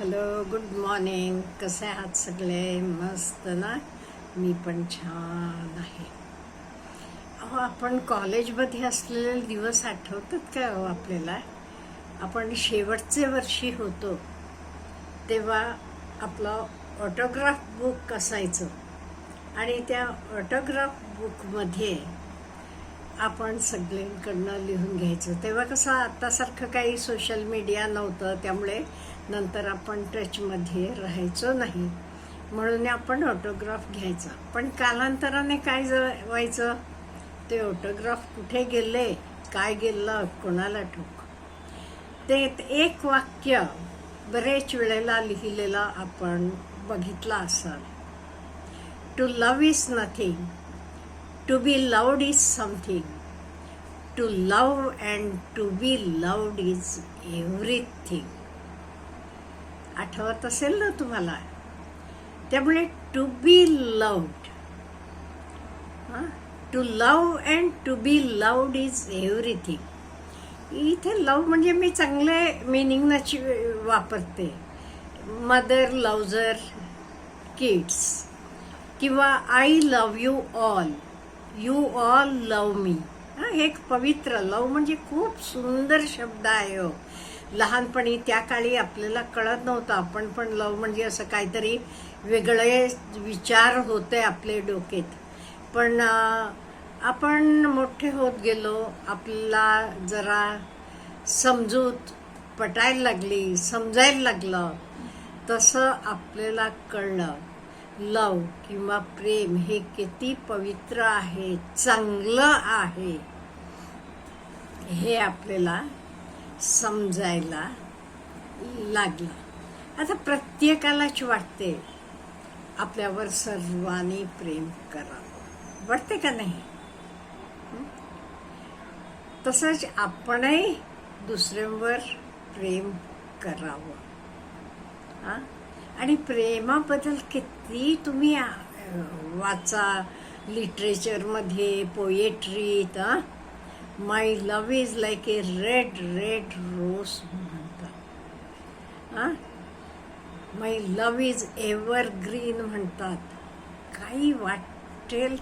Hello good morning कसे आहात सगळे? मस्त ना? मी पण छान आहे. अहो आपण कॉलेजमध्ये असलेले दिवस आठवतात का हो आपल्याला? आपण शेवटचे वर्षी होतो. तेव्हा आपलं ऑटोग्राफ बुक असायचं. आणि त्या ऑटोग्राफ बुकमध्ये आपण सगळ्यांकडनं लिहून घ्यायचं. तेव्हा कसं आत्तासारखं काही सोशल मीडिया नव्हतं त्यामुळे नंतर आपण टचमध्ये राहायचो नाही. म्हणून आपण ऑटोग्राफ घ्यायचा. पण कालांतराने काय ज- व्हायचं? ते ऑटोग्राफ कुठे गेले काय गेलं कोणाला ठोक ते एक वाक्य बरेच वेळेला लिहिलेलं आपण बघितलं असाल. To love is nothing to be loved is something to love and to be loved is everything. आठवत असेल ना तुम्हाला? त्यामुळे to be loved to love and to be loved is everything इथे लव म्हणजे मी चांगले मिनिंगनाची वापरते. मदर लव्जर किड्स किंवा I love you all you all love me हे एक पवित्र लव म्हणजे खूप सुंदर शब्द आहे हो. लहानपणी त्या काळी आपल्याला कळत नव्हतं. आपण पण लव म्हणजे असं काहीतरी वेगळे विचार होते आपले डोकेत पण आपण मोठे होत गेलो आपल्याला जरा समजूत पटायला लागली समजायला लागलं तसं आपल्याला कळलं. लव किंवा प्रेम हे किती पवित्र आहे चांगलं आहे हे आपल्याला समजायला लागलं. आता प्रत्येकालाच वाटते आपल्यावर सर्वांनी प्रेम करावं. वाटते का नाही? तसंच आपणही दुसऱ्यांवर प्रेम करावं. हां? आणि प्रेमाबद्दल किती तुम्ही वाचा लिटरेचरमध्ये पोएट्रीत my love is like a red red rose म्हणतात. हां my love is evergreen म्हणतात. काही वाटेल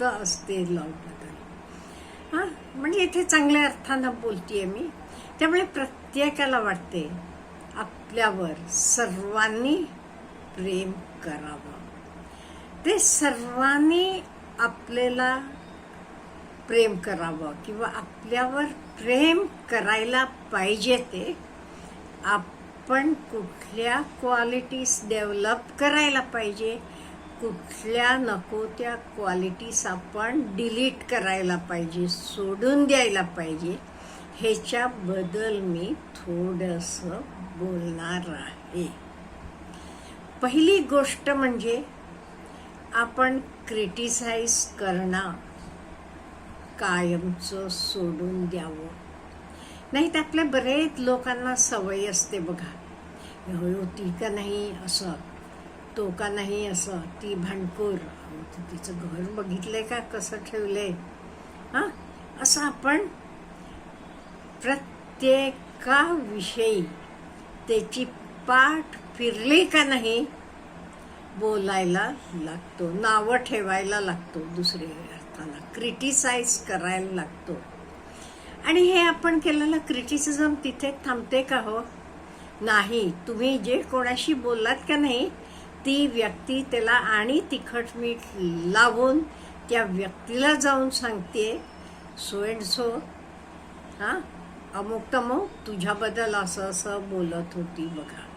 तर असते लवबद्दल हां म्हणजे इथे चांगल्या अर्थानं बोलतीये मी. त्यामुळे प्रत्येकाला वाटते आपल्यावर सर्वांनी प्रेम करावं. ते सर्वांनी आपल्याला प्रेम करावं किंवा आपल्यावर प्रेम करायला पाहिजे ते आपण कुठल्या क्वालिटीज डेव्हलप करायला पाहिजे कुठल्या नको त्या क्वालिटीज आपण डिलीट करायला पाहिजे सोडून द्यायला पाहिजे ह्याच्याबद्दल मी थोडंसं बोलणार आहे. पहिली गोष्ट म्हणजे आपण क्रिटिसाइज करणं कायमचं सोडून द्यावं. नाही तर आपल्या बरेच लोकांना सवय असते बघा. हो ती का नाही असं तो का नाही असं ती भांडकोर तिचं घर बघितलंय का? कसं ठेवलंय? हां? असं आपण प्रत्येकाविषयी त्याची पाठ फिरली का नाही? बोलायला लागतो. नावं ठेवायला लागतो. दुसऱ्या अर्थाला क्रिटिसाइज करायला लागतो. आणि हे आपण केलेलं क्रिटिसिझम तिथे थांबते का हो? नाही. तुम्ही जे कोणाशी बोललात का नाही ती व्यक्ती त्याला आणि तिखट मीठ लावून त्या व्यक्तीला जाऊन सांगते सो अँड सो हां अमुक तमुक तुझ्याबद्दल असं असं बोलत होती बघा.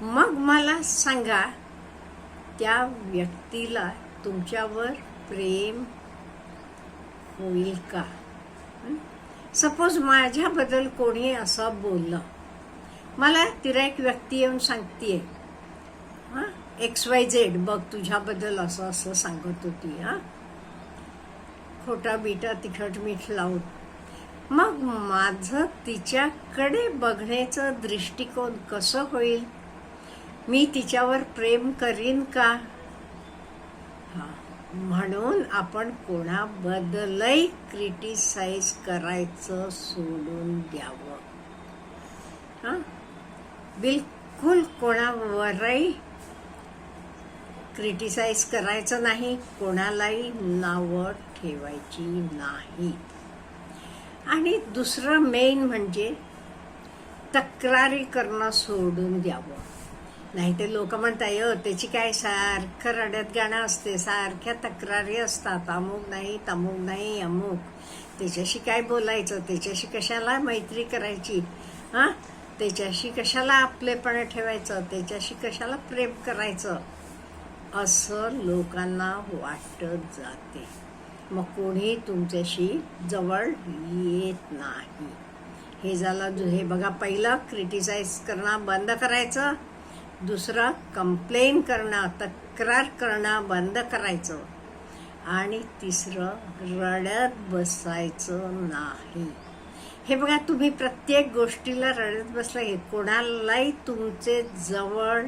मग मला सांगा त्या व्यक्तीला तुमच्यावर प्रेम होईल का? सपोज माझ्याबद्दल कोणी असं बोललं. मला तिला एक व्यक्ती येऊन सांगतीये. हां? एक्स वाय झेड बघ तुझ्याबद्दल असं असं सांगत होती हां? खोटा बिटा तिखट मीठ लावून. मग माझं तिच्याकडे बघण्याचं दृष्टिकोन कसं होईल? मी तिच्यावर प्रेम करीन का? म्हणून आपण कोणाबद्दलही क्रिटिसाइज करायचं सोडून द्यावं. हां? बिलकुल कोणावरही क्रिटिसाइज करायचं नाही कोणालाही नावं ठेवायची नाही. आणि दुसरं मेन म्हणजे तक्रारी करणं सोडून द्यावं. नाही ते लोक म्हणताय यो त्याची काय सारखं रड्यात गाणं असते सारख्या तक्रारी असतात अमुक नाही तमुक नाही अमुक. त्याच्याशी काय बोलायचं? त्याच्याशी कशाला मैत्री करायची? हां त्याच्याशी कशाला आपलेपणे ठेवायचं? त्याच्याशी कशाला प्रेम करायचं? असं लोकांना वाटत जाते. मग कोणी तुमच्याशी जवळ येत नाही. हे झालं हे बघा पहिलं क्रिटिसाइज करणं बंद करायचं. दुसरं कंप्लेन करणं तक्रार करणं बंद करायचं. आणि तिसरं रडत बसायचं नाही. हे बघा तुम्ही प्रत्येक गोष्टीला रडत बसला हे कोणालाही तुमचे जवळ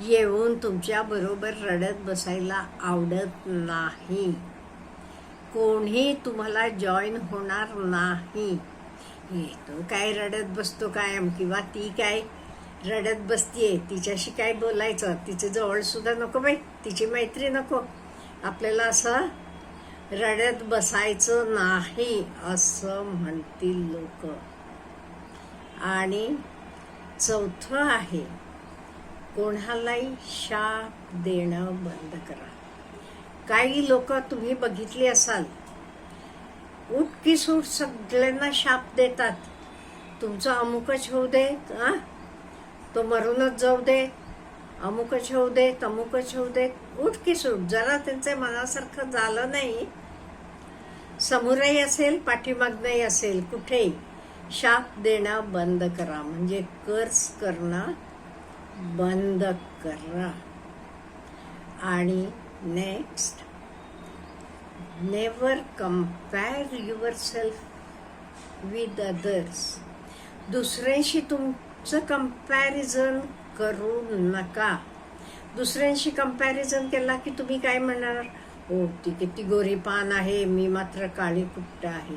येऊन तुमच्याबरोबर रडत बसायला आवडत नाही. कोणी तुम्हाला जॉईन होणार नाही. हे तो काय रडत बसतो कायम किंवा ती काय रडत बसतीये. तिच्याशी काय बोलायचं? तिचे जवळसुद्धा नको बाई. तिची मैत्री नको. आपल्याला असं रडत बसायचं नाही असं म्हणतील लोक. आणि चौथं आहे कोणालाही शाप देणं बंद करा. काही लोक तुम्ही बघितली असाल उठकी सूट सगळ्यांना शाप देतात. तुमचं अमुकच होऊ दे हां तो मरूनच जाऊ दे अमुकच होऊ दे तमुकच होऊ दे उठकी सूट. जरा त्यांचे मनासारखं झालं नाही. समोरही असेल पाठीमागनंही असेल कुठेही. शाप देणं बंद करा. म्हणजे कर्ज करणं बंद करा. आणि next never compare yourself with others दुसऱ्यांशी तुम तुमचं कंपॅरिझन करू नका. दुसऱ्यांशी कंपॅरिझन केला की तुम्ही काय म्हणणार? हो ती किती गोरी पान आहे मी मात्र काळी कुट्ट आहे.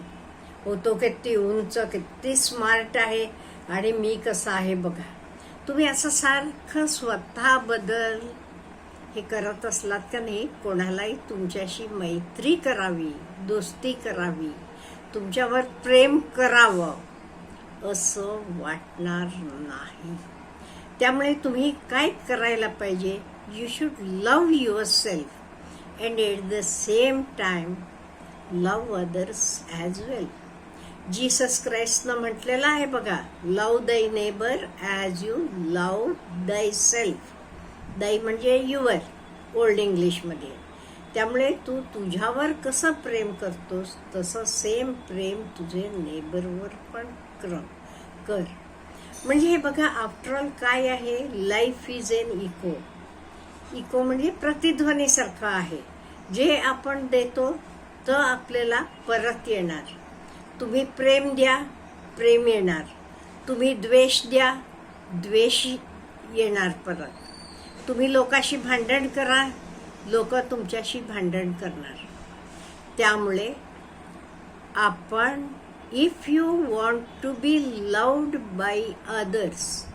हो तो किती उंच किती स्मार्ट आहे आणि मी कसा आहे बघा. तुम्ही असं सारखं स्वतःबद्दल हे करत असलात का नाही? कोणालाही तुमच्याशी मैत्री करावी दोस्ती करावी तुमच्यावर प्रेम करावं. असं वाटणार नाही. त्यामुळे तुम्ही काय करायला पाहिजे? You should love yourself and at the same time love others as well Jesus क्राईस्टनं म्हटलेलं आहे बघा love thy neighbour as you love thyself thy म्हणजे युअर ओल्ड इंग्लिशमध्ये त्यामुळे तू तुझ्यावर कसं प्रेम करतोस तसं सेम प्रेम तुझे नेबरवर पण कर कर. म्हणजे हे बघा आफ्टरऑल काय आहे? Life is an echo echo म्हणजे प्रतिध्वनीसारखं आहे. जे आपण देतो तर आपल्याला परत येणार. तुम्ही प्रेम द्या प्रेम येणार. तुम्ही द्वेष द्या द्वेष येणार परत. तुम्ही लोकाशी भांडण करा लोक तुमच्याशी भांडण करणार. त्यामुळे आपण if you want to be loved by others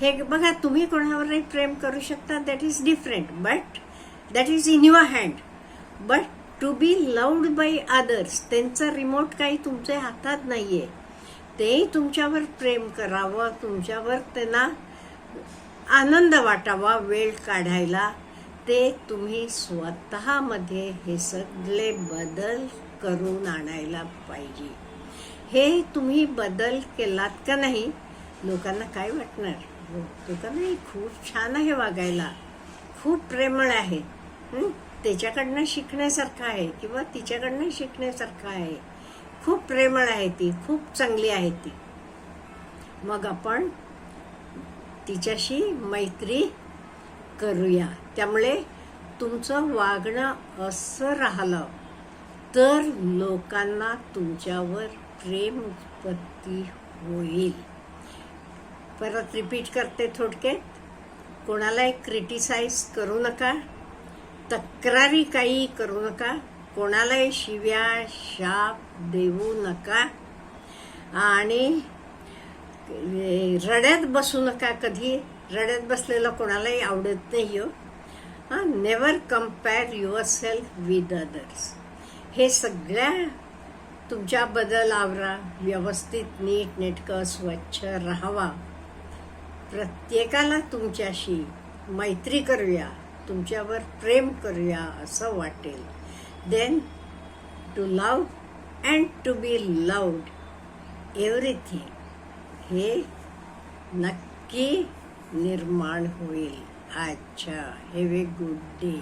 हे बघा तुम्ही कोणावरही प्रेम करू शकता that is different but that is in your hand but to be loved by others त्यांचा रिमोट काही तुमच्या हातात नाही आहे तेही तुमच्यावर प्रेम करावं तुमच्यावर त्यांना आनंद वाटावा वेळ काढायला. ते तुम्ही स्वतःमध्ये हे सगळे बदल करून आणायला पाहिजे. हे तुम्ही बदल केलात का नाही लोकांना काय वाटणार? हो तो का नाही खूप छान आहे वागायला. खूप प्रेमळ आहे. त्याच्याकडनं शिकण्यासारखं आहे किंवा तिच्याकडनं शिकण्यासारखं आहे. खूप प्रेमळ आहे ती खूप चांगली आहे ती. मग आपण तिच्याशी मैत्री करूया. त्यामुळे तुमचं वागणं असं राहिलं. तर लोकांना तुमच्यावर प्रेम उत्पत्ती होईल. परत रिपीट करते थोडक्यात. कोणालाही क्रिटिसाइज करू नका. तक्रारी काही करू नका. कोणालाही शिव्या शाप देऊ नका. आणि रड्यात बसू नका कधी. रड्यात बसलेलं कोणालाही आवडत नाही हो. हां never compare yourself with others हे सगळ्या तुमच्याबद्दल आवरा व्यवस्थित नीट नेटकं स्वच्छ राहावा. प्रत्येकाला तुमच्याशी मैत्री करूया तुमच्यावर प्रेम करूया असं वाटेल. Then to love and to be loved everything हे नक्की निर्माण होईल. अच्छा हॅव ए गुड डे